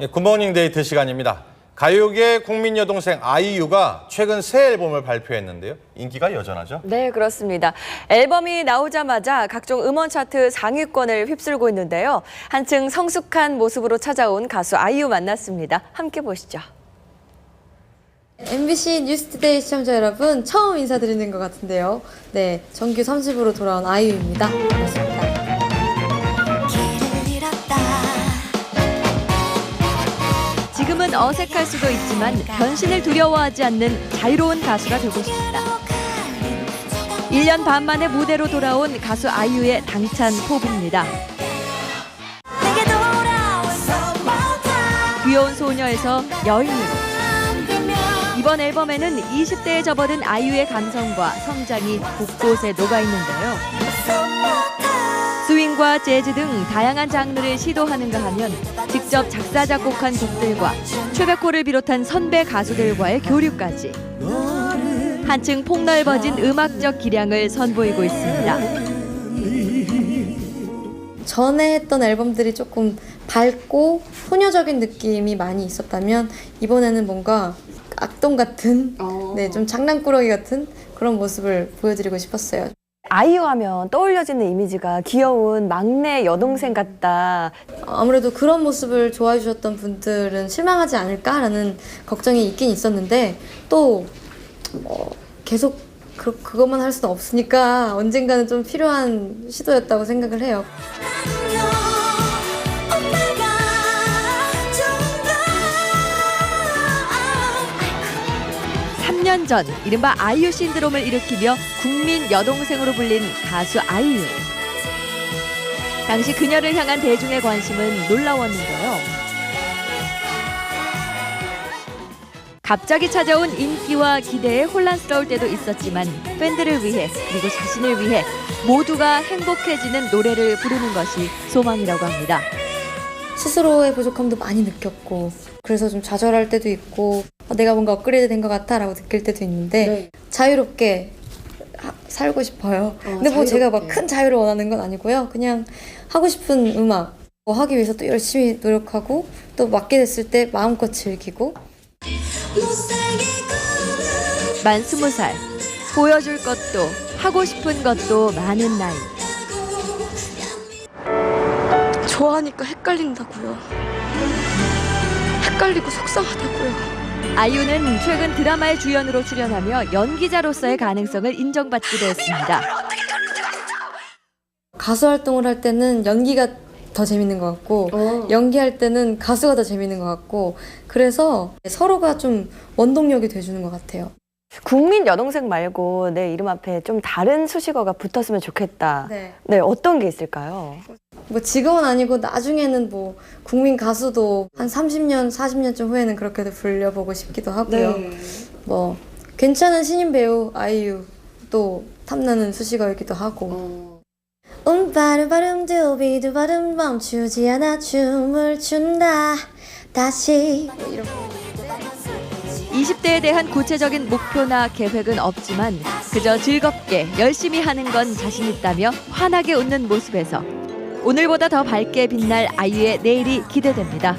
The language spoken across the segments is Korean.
예, 굿모닝 데이트 시간입니다. 가요계 국민 여동생 아이유가 최근 새 앨범을 발표했는데요. 인기가 여전하죠. 네, 그렇습니다. 앨범이 나오자마자 각종 음원 차트 상위권을 휩쓸고 있는데요. 한층 성숙한 모습으로 찾아온 가수 아이유 만났습니다. 함께 보시죠. MBC 뉴스투데이 시청자 여러분 처음 인사드리는 것 같은데요. 네, 정규 3집으로 돌아온 아이유입니다. 반갑습니다. 지금은 어색할 수도 있지만 변신을 두려워하지 않는 자유로운 가수가 되고 싶다. 1년 반 만에 무대로 돌아온 가수 아이유의 당찬 포부입니다. 귀여운 소녀에서 여인으로 이번 앨범에는 20대에 접어든 아이유의 감성과 성장이 곳곳에 녹아 있는데요. 스윙과 재즈 등 다양한 장르를 시도하는가 하면 직접 작사 작곡한 곡들과 최백호를 비롯한 선배 가수들과의 교류까지 한층 폭넓어진 음악적 기량을 선보이고 있습니다. 전에 했던 앨범들이 조금 밝고 소녀적인 느낌이 많이 있었다면 이번에는 뭔가 악동 같은, 네, 좀 장난꾸러기 같은 그런 모습을 보여드리고 싶었어요. 아이유 하면 떠올려지는 이미지가 귀여운 막내 여동생 같다. 아무래도 그런 모습을 좋아해 주셨던 분들은 실망하지 않을까라는 걱정이 있긴 있었는데 또 어, 계속 그, 그것만 할 수는 없으니까 언젠가는 좀 필요한 시도였다고 생각을 해요. 10년 전 이른바 아이유 신드롬을 일으키며 국민 여동생으로 불린 가수 아이유. 당시 그녀를 향한 대중의 관심은 놀라웠는데요. 갑자기 찾아온 인기와 기대에 혼란스러울 때도 있었지만 팬들을 위해 그리고 자신을 위해 모두가 행복해지는 노래를 부르는 것이 소망이라고 합니다. 스스로의 부족함도 많이 느꼈고 그래서 좀 좌절할 때도 있고 어, 내가 뭔가 업그레이드 된 것 같아라고 느낄 때도 있는데 자유롭게 하- 살고 싶어요. 근데 뭐 제가 막 큰 자유를 원하는 건 아니고요. 그냥 하고 싶은 음악 뭐 하기 위해서 또 열심히 노력하고 또 맡게 됐을 때 마음껏 즐기고 만 스무 살 보여줄 것도 하고 싶은 것도 많은 나이. 좋아하니까 헷갈린다고요. 헷갈리고 속상하다고요. 아이유는 최근 드라마의 주연으로 출연하며 연기자로서의 가능성을 인정받기도 했습니다. 가수 활동을 할 때는 연기가 더 재밌는 것 같고 연기할 때는 가수가 더 재밌는 것 같고 그래서 서로가 좀 원동력이 돼주는 것 같아요. 국민 여동생 말고 내 이름 앞에 좀 다른 수식어가 붙었으면 좋겠다. 네. 네, 어떤 게 있을까요? 뭐 지금은 아니고 나중에는 뭐 국민 가수도 한 30년, 40년쯤 후에는 그렇게도 불려보고 싶기도 하고요. 뭐 괜찮은 신인 배우 아이유 또 탐나는 수식어이기도 하고. 음바르바름 두비두바름 멈추지 않아 춤을 춘다 다시 뭐 이런 20대에 대한 구체적인 목표나 계획은 없지만 그저 즐겁게 열심히 하는 건 자신 있다며 환하게 웃는 모습에서 오늘보다 더 밝게 빛날 아이유의 내일이 기대됩니다.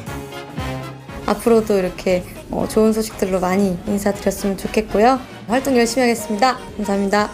앞으로도 이렇게 어, 좋은 소식들로 많이 인사드렸으면 좋겠고요. 활동 열심히 하겠습니다. 감사합니다.